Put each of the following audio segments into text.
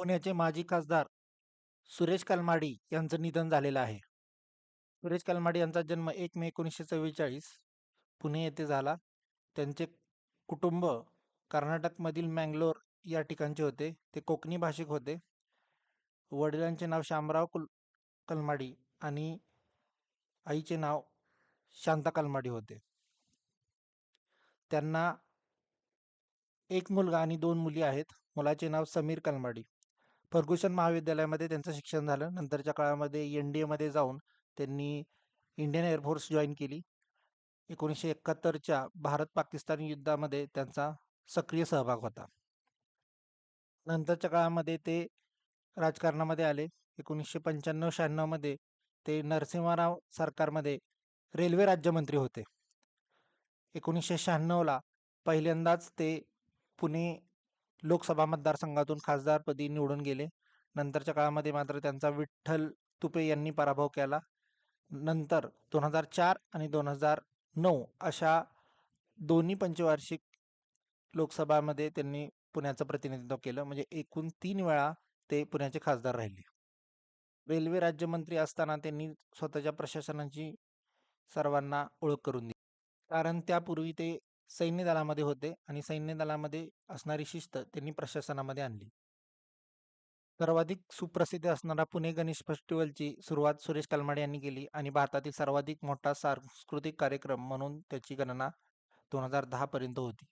पुण्याचे माजी खासदार सुरेश कलमाडी यांचं निधन झालेलं आहे. सुरेश कलमाडी यांचा जन्म एक मे एकोणीसशे चव्वेचाळीस पुणे येथे झाला. त्यांचे कुटुंब कर्नाटकमधील मँगलोर या ठिकाणचे होते. ते कोकणी भाषिक होते. वडिलांचे नाव शामराव कुल कलमाडी आणि आईचे नाव शांता कलमाडी होते. त्यांना एक मुलगा आणि दोन मुली आहेत. मुलाचे नाव समीर कलमाडी. फर्ग्युसन महाविद्यालयामध्ये त्यांचं शिक्षण झालं. नंतरच्या काळामध्ये एन डी एमध्ये जाऊन त्यांनी इंडियन एअरफोर्स जॉईन केली. एकोणीसशे एकाहत्तरच्या भारत पाकिस्तान युद्धामध्ये त्यांचा सक्रिय सहभाग होता. नंतरच्या काळामध्ये ते राजकारणामध्ये आले. एकोणीसशे पंच्याण्णव शहाण्णवमध्ये ते नरसिंहराव सरकारमध्ये रेल्वे राज्यमंत्री होते. एकोणीसशे शहाण्णवला पहिल्यांदाच ते पुणे लोकसभा मतदारसंघातून खासदारपदी निवडून गेले. नंतरच्या काळामध्ये मात्र त्यांचा विठ्ठल तुपे यांनी पराभव केला. नंतर दोन हजार चार आणि दोन हजार नऊ अशा दोन्ही पंचवार्षिक लोकसभामध्ये त्यांनी पुण्याचं प्रतिनिधित्व केलं. म्हणजे एकूण तीन वेळा ते पुण्याचे खासदार राहिले. रेल्वे राज्यमंत्री असताना त्यांनी स्वतःच्या प्रशासनाची सर्वांना ओळख करून दिली. कारण त्यापूर्वी ते सैन्य दलामध्ये होते आणि सैन्य दलामध्ये असणारी शिस्त त्यांनी प्रशासनामध्ये आणली. सर्वाधिक सुप्रसिद्ध असणारा पुणे गणेश फेस्टिवलची सुरुवात सुरेश कलमाडे यांनी केली आणि भारतातील सर्वाधिक मोठा सांस्कृतिक कार्यक्रम म्हणून त्याची गणना दोन हजार दहा पर्यंत होती.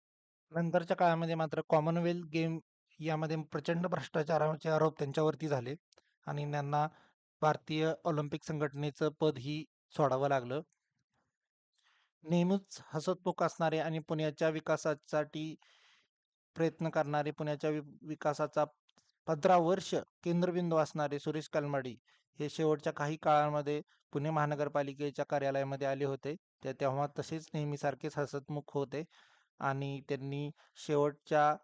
नंतरच्या काळामध्ये मात्र कॉमनवेल्थ गेम यामध्ये प्रचंड भ्रष्टाचाराचे आरोप त्यांच्यावरती झाले आणि त्यांना भारतीय ऑलिम्पिक संघटनेचं पदही सोडावं लागलं. नेहमीच हसतमुख असणारे आणि पुण्याच्या विकासासाठी प्रयत्न करणारे पुण्याच्या विकासाचा पंधरा वर्ष केंद्रबिंदू असणारे सुरेश कलमाडी हे शेवटच्या काही काळामध्ये पुणे महानगरपालिकेच्या कार्यालयामध्ये आले होते. ते तेव्हा तसेच नेहमीसारखेच हसतमुख होते आणि त्यांनी शेवटच्या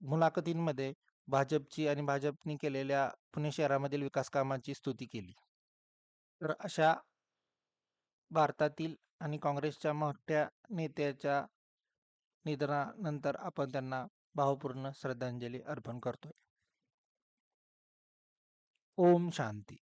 मुलाखतींमध्ये भाजपची आणि भाजपनी केलेल्या पुणे शहरामधील विकास कामाची स्तुती केली. तर अशा भारतातील आणि काँग्रेसच्या मोठ्या नेत्याच्या निधनानंतर आपण त्यांना भावपूर्ण श्रद्धांजली अर्पण करतोय. ओम शांती.